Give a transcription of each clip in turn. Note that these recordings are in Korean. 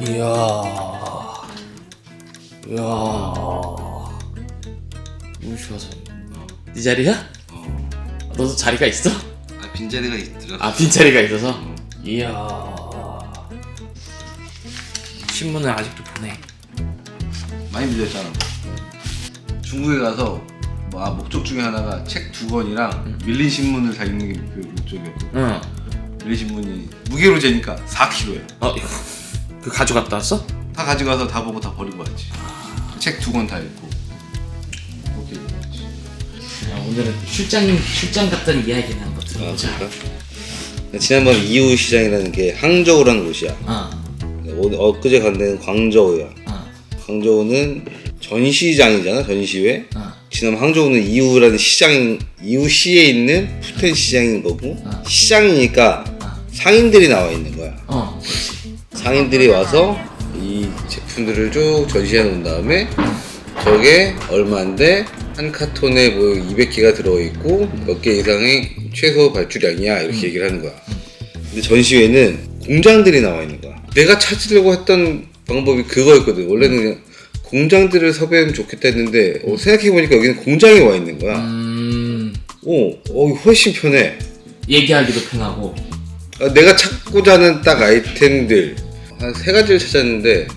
이야, 이야, 너무 좋아서. 네 자리야? 너도 자리가 있어? 아 빈자리가 있더라. 아 빈자리가 있어서? 이야. 신문을 아직도 보내. 많이 밀렸잖아. 중국에 가서 뭐, 아, 목적 중에 하나가 책 두 권이랑 밀린 신문을 다 읽는 게그 목적이었고 응. 밀린 신문이 무게로 재니까 4kg야. 어, 이거. 그 가져갔다 왔어? 다 가져가서 다 보고 다 버리고 왔지. 책 두 권 다 읽고 그렇게 읽었지. 야, 오늘은 출장 출장 갔던 이야기를 한번 들어보자. 지난번 이후 시장이라는 게 항저우라는 곳이야. 어, 오늘 엊그제 간 데는 광저우야. 어, 광저우는 전시장이잖아 전시회. 어. 지난 항저우는 이우라는 시장 이우시에 있는 푸텐 시장인 거고 어. 시장이니까 어. 상인들이 나와 있는 거야. 어. 상인들이 와서 이 제품들을 쭉 전시해 놓은 다음에 저게 얼마인데 한 카톤에 뭐 200개가 들어 있고 몇 개 이상의 최소 발주량이야 이렇게 얘기를 하는 거야. 근데 전시회는 공장들이 나와 있는 거야. 내가 찾으려고 했던 방법이 그거였거든. 원래는 그냥 공장들을 섭외하면 좋겠다 했는데 어, 생각해보니까 여기는 공장에 와 있는 거야. 음, 어, 어 훨씬 편해. 얘기하기도 편하고. 아, 내가 찾고자 하는 딱 아이템들 한 세 가지를 찾았는데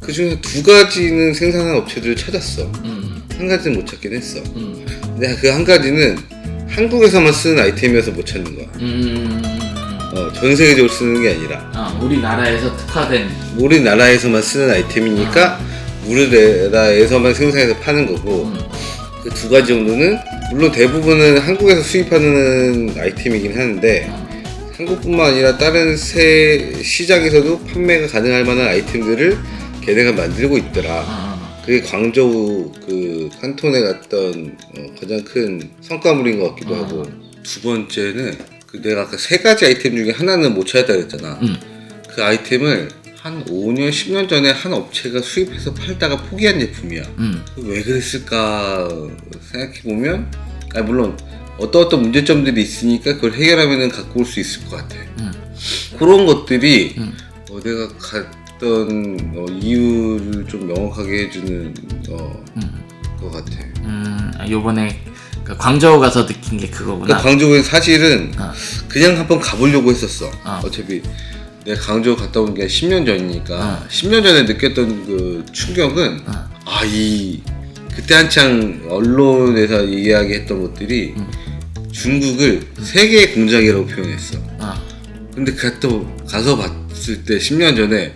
그 중에 두 가지는 생산한 업체들을 찾았어. 음, 한 가지는 못 찾긴 했어. 음, 근데 그 한 가지는 한국에서만 쓰는 아이템이어서 못 찾는 거야. 음. 어, 전 세계적으로 쓰는 게 아니라 아, 우리나라에서 특화된. 우리나라에서만 쓰는 아이템이니까 우리나라에서만 생산해서 파는 거고 음, 그 두 가지 정도는 물론 대부분은 한국에서 수입하는 아이템이긴 하는데 한국뿐만 아니라 다른 새 시장에서도 판매가 가능할 만한 아이템들을 걔네가 만들고 있더라. 아, 그게 광저우 그 칸톤에 갔던 어, 가장 큰 성과물인 것 같기도 아. 하고 두 번째는 그 내가 아까 세 가지 아이템 중에 하나는 못 찾았다 그랬잖아. 음. 그 아이템을 한 5년, 10년 전에 한 업체가 수입해서 팔다가 포기한 제품이야. 음, 왜 그랬을까 생각해 보면, 아 물론 어떤 어떤 문제점들이 있으니까 그걸 해결하면은 갖고 올 수 있을 것 같아. 음. 그런 것들이 음. 어, 내가 갔던 어, 이유를 좀 명확하게 해주는 어, 음. 것 같아. 음. 아, 요번에 그 광저우 가서 느낀 게 그거구나. 그러니까 광저우에 사실은 아. 그냥 한번 가보려고 했었어. 아. 어차피 내가 광저우 갔다 온 게 10년 전이니까 아. 10년 전에 느꼈던 그 충격은 아, 아이 그때 한창 언론에서 이야기했던 것들이 음. 중국을 세계의 공장이라고 표현했어. 아, 근데 그또 가서 봤을 때 10년 전에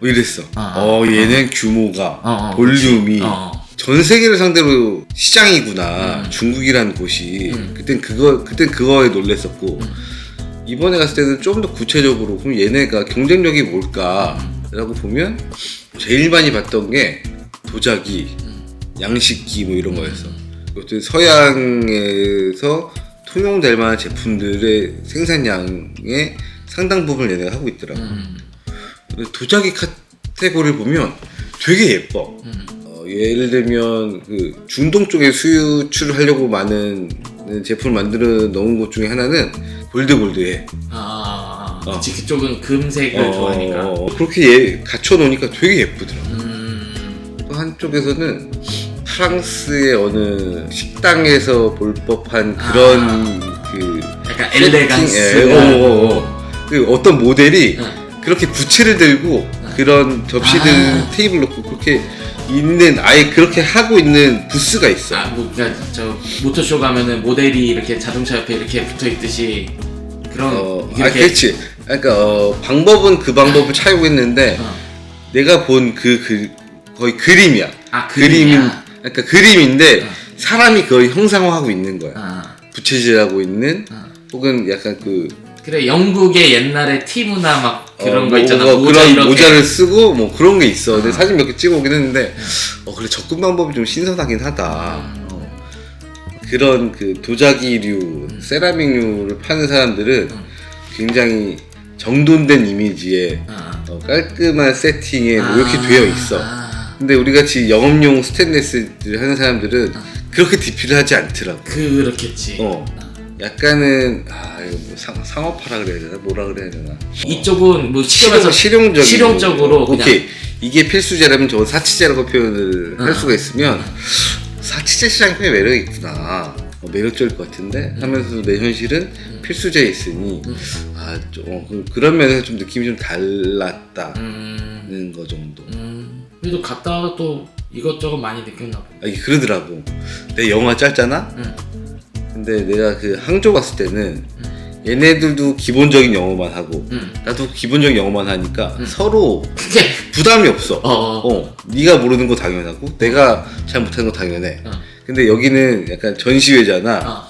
뭐 이랬어. 음. 아, 어 얘는 규모가 어, 어, 볼륨이 어, 어. 전 세계를 상대로 시장이구나 음. 중국이라는 곳이 음. 그땐 그거 그땐 그거에 놀랬었고 이번에 갔을 때는 좀 더 구체적으로 그럼 얘네가 경쟁력이 뭘까라고 보면 제일 많이 봤던 게 도자기, 양식기 뭐 이런 거였어. 그것도 서양에서 통용될 만한 제품들의 생산량의 상당 부분을 얘네가 하고 있더라고. 음, 도자기 카테고리를 보면 되게 예뻐. 음. 어, 예를 들면 그 중동 쪽에 수출을 하려고 많은 제품을 만들어 놓은 곳 중에 하나는 골드골드해. 아, 어. 그치 그쪽은 금색을 좋아하니까. 어, 그렇게 예, 갖춰 놓으니까 되게 예쁘더라고. 음, 또 한쪽에서는 프랑스의 어느 식당에서 볼 법한 그런 그 약간 세팅, 엘레강스. 예, 어, 어, 어. 그 어떤 모델이 응. 그렇게 부채를 들고 그런 접시들 아. 테이블 놓고 그렇게 있는 아예 그렇게 하고 있는 부스가 있어. 아, 뭐, 그러니까 저 모터쇼 가면은 모델이 이렇게 자동차 옆에 이렇게 붙어 있듯이 그런 어, 이렇게 아, 그렇지. 그러니까 어, 방법은 그 방법을 차이고 있는데 어. 내가 본 그 그 거의 그림이야. 아, 그림이야? 그러니까 그림인데 어. 사람이 거의 형상화하고 있는 거야. 아, 부채질하고 있는 어. 혹은 약간 그 그래 영국의 옛날에 티무나 막 그런 어, 거 있잖아 뭐, 모자 그런 이렇게 모자를 쓰고 뭐 그런 게 있어. 근데 어. 사진 몇 개 찍어오긴 했는데 어 그래 접근 방법이 좀 신선하긴 하다. 음. 어. 그런 그 도자기류, 세라믹류를 파는 사람들은 음. 굉장히 정돈된 이미지에 아, 어, 깔끔한 세팅에 뭐 아, 이렇게 되어 있어. 아, 근데 우리 같이 영업용 스테인레스를 하는 사람들은 그렇게 DP를 하지 않더라고. 그렇겠지. 어. 약간은 아 이거 뭐 상, 상업화라 그래야 되나? 뭐라 그래야 되나? 이쪽은 뭐 실용, 시험에서 실용적인 실용적으로 그냥 오케이. 이게 필수제라면 저건 사치제라고 표현을 할 어. 수가 있으면 사치제 시장이 꽤 매력이 있구나. 어, 매력적일 것 같은데? 음. 하면서도 내 현실은 필수제에 있으니 아 좀, 어, 그- 그런 면에서 좀 느낌이 좀 달랐다는 음, 거 정도. 음, 그래도 갔다가 또 이것저것 많이 느꼈나 봐. 아, 이게 그러더라고. 내 영화 짧잖아? 응. 근데 내가 그 항저 갔을 때는 얘네들도 기본적인 영어만 하고 응. 나도 기본적인 영어만 하니까 서로 그게 부담이 없어. 어, 어. 어, 네가 모르는 거 당연하고 내가 잘 못하는 거 당연해. 어. 근데 여기는 약간 전시회잖아. 아,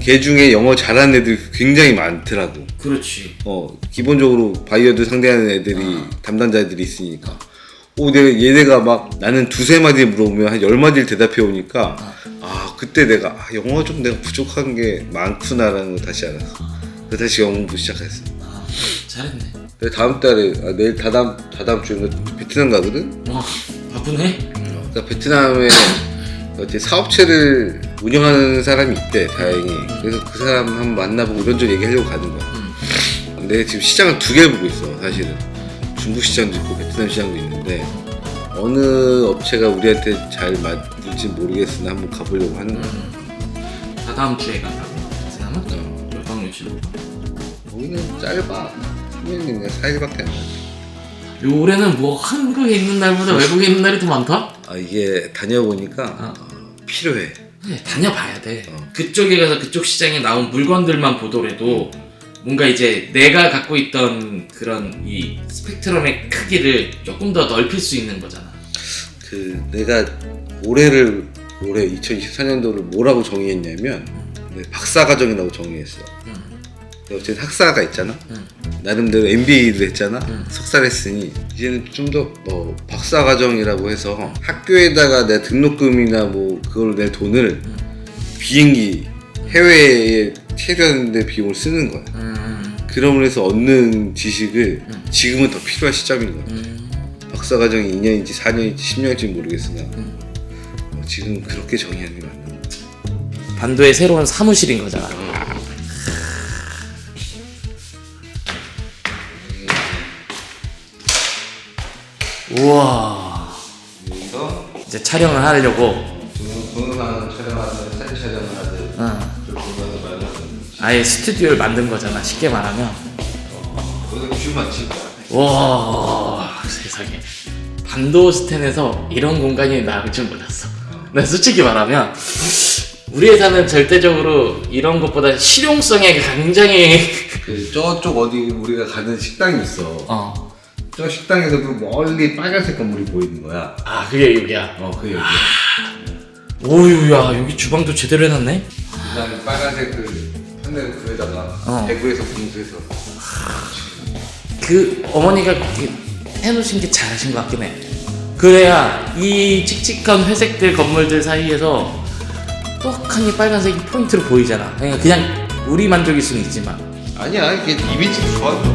걔 중에 영어 잘하는 애들 굉장히 많더라고. 그렇지. 어, 기본적으로 바이어들 상대하는 애들이 담당자들이 있으니까. 오, 내가 얘네가 막 나는 두세 마디 물어보면 한 열 마디를 대답해 오니까 아, 그때 내가 아, 영어가 좀 내가 부족한 게 많구나라는 걸 다시 알았어. 그래서 다시 영어 공부 시작했어. 아, 잘했네. 내가 다음 달에 아, 내일 다다음 다다음 주에 베트남 가거든. 와, 바쁘네. 그러니까 베트남에 어디 사업체를 운영하는 사람이 있대 다행히 그래서 그 사람 한번 만나보고 이런저런 얘기하려고 가는 거야 음. 근데 지금 시장을 두 개 보고 있어 사실은 중국 시장도 있고 베트남 시장도 있는데 어느 업체가 우리한테 잘 맞을지 모르겠으나 한번 가보려고 하는 거야 음. 다 다음 주에 간다고. 베트남은? 어. 몇박 며칠로? 여기는 짧아 수명이네 4일밖에 안 나지 요 올해는 뭐 한국에 있는 날보다 외국에 있는 날이 더 많다? 아 이게 다녀보니까 어. 어, 필요해 네, 다녀봐야 돼. 어. 그쪽에 가서 그쪽 시장에 나온 물건들만 보더라도 뭔가 이제 내가 갖고 있던 그런 이 스펙트럼의 크기를 조금 더 넓힐 수 있는 거잖아. 그 내가 올해를 올해 2024년도를 뭐라고 정의했냐면 네, 박사과정이라고 정의했어. 음. 어쨌든 학사가 있잖아. 음. 나름대로 MBA를 했잖아. 음. 석사를 했으니 이제는 좀더 어, 박사과정이라고 해서 학교에다가 내 등록금이나 뭐 그걸로 낼 돈을 비행기 해외에 체류하는데 비용을 쓰는 거야. 음, 그럼으로 해서 얻는 지식을 지금은 더 필요한 시점인 거야. 음, 박사과정이 2년인지 4년인지 10년인지 모르겠으나 음. 어, 지금 그렇게 정의하는 게 맞는 것 같아. 반도의 새로운 사무실인 거잖아. 우와. 여기서 이제 촬영을 하려고 동영상 촬영하든 사진 촬영을 하든 응. 저 공간을 마련하든 아예 스튜디오를 만든 거잖아. 쉽게 말하면. 거기서 뷰 맞지? 와 세상에 반도스텐에서 이런 공간이 나올 줄 몰랐어. 나 솔직히 말하면 우리 회사는 절대적으로 이런 것보다 실용성에 굉장히 그 저쪽 어디 우리가 가는 식당이 있어. 어. 저 식당에서도 멀리 빨간색 건물이 보이는 거야. 아 그게 여기야. 어, 그게 여기. 오유야 여기 주방도 제대로 해놨네. 그다음에 빨간색 그 판넬 그에다가 어. 대구에서 공수해서 그 어머니가 그 해놓으신 게 잘하신 것 같긴 해. 그래야 이 칙칙한 회색들 건물들 사이에서 떡하니 빨간색이 포인트로 보이잖아. 그냥 그냥 우리 만족일 수는 있지만. 아니야 이게 이미지 좋아져.